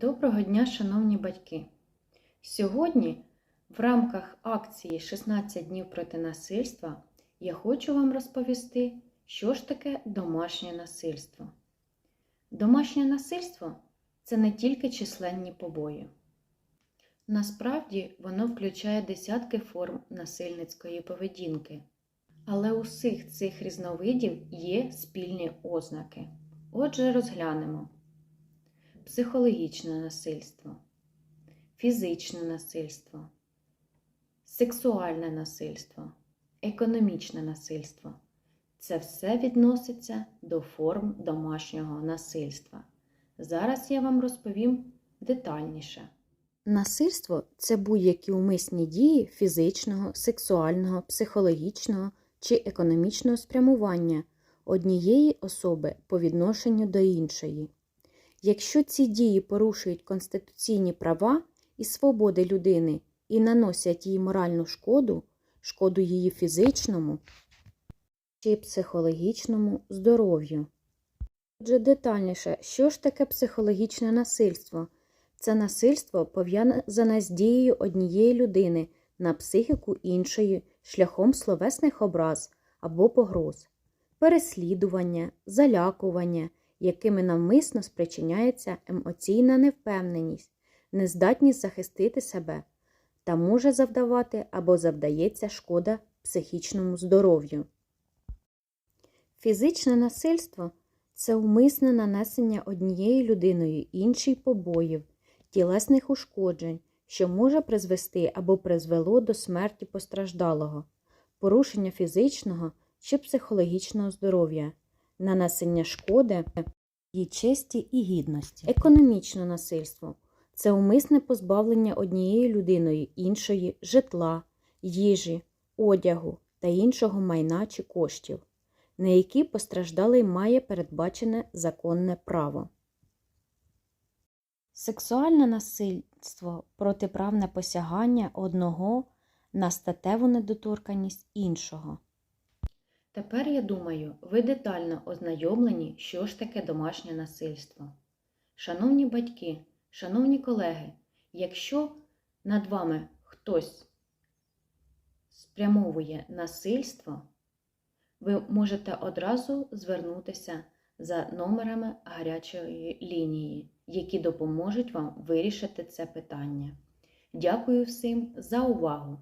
Доброго дня, шановні батьки! Сьогодні, в рамках акції 16 днів проти насильства, я хочу вам розповісти, що ж таке домашнє насильство. Домашнє насильство це не тільки численні побої. Насправді воно включає десятки форм насильницької поведінки. Але у всіх цих різновидів є спільні ознаки. Отже, розглянемо психологічне насильство, фізичне насильство, сексуальне насильство, економічне насильство. Це все відноситься до форм домашнього насильства. Зараз я вам розповім детальніше. Насильство це будь-які умисні дії фізичного, сексуального, психологічного чи економічного спрямування однієї особи по відношенню до іншої. Якщо ці дії порушують конституційні права і свободи людини і наносять їй моральну шкоду, шкоду її фізичному чи психологічному здоров'ю. Отже, детальніше, що ж таке психологічне насильство? Це насильство пов'язане з дією однієї людини на психіку іншої шляхом словесних образ або погроз, переслідування, залякування якими навмисно спричиняється емоційна невпевненість, нездатність захистити себе та може завдавати або завдається шкода психічному здоров'ю. Фізичне насильство це умисне нанесення однією людиною іншій побоїв, тілесних ушкоджень, що може призвести або призвело до смерті постраждалого, порушення фізичного чи психологічного здоров'я нанесення шкоди її честі і гідності. Економічне насильство це умисне позбавлення однією людиною іншої житла, їжі, одягу та іншого майна чи коштів, на які постраждалий має передбачене законне право. Сексуальне насильство протиправне посягання одного на статеву недоторканність іншого. Тепер, я думаю, ви детально ознайомлені, що ж таке домашнє насильство. Шановні батьки, шановні колеги, якщо над вами хтось спрямовує насильство, ви можете одразу звернутися за номерами гарячої лінії, які допоможуть вам вирішити це питання. Дякую всім за увагу!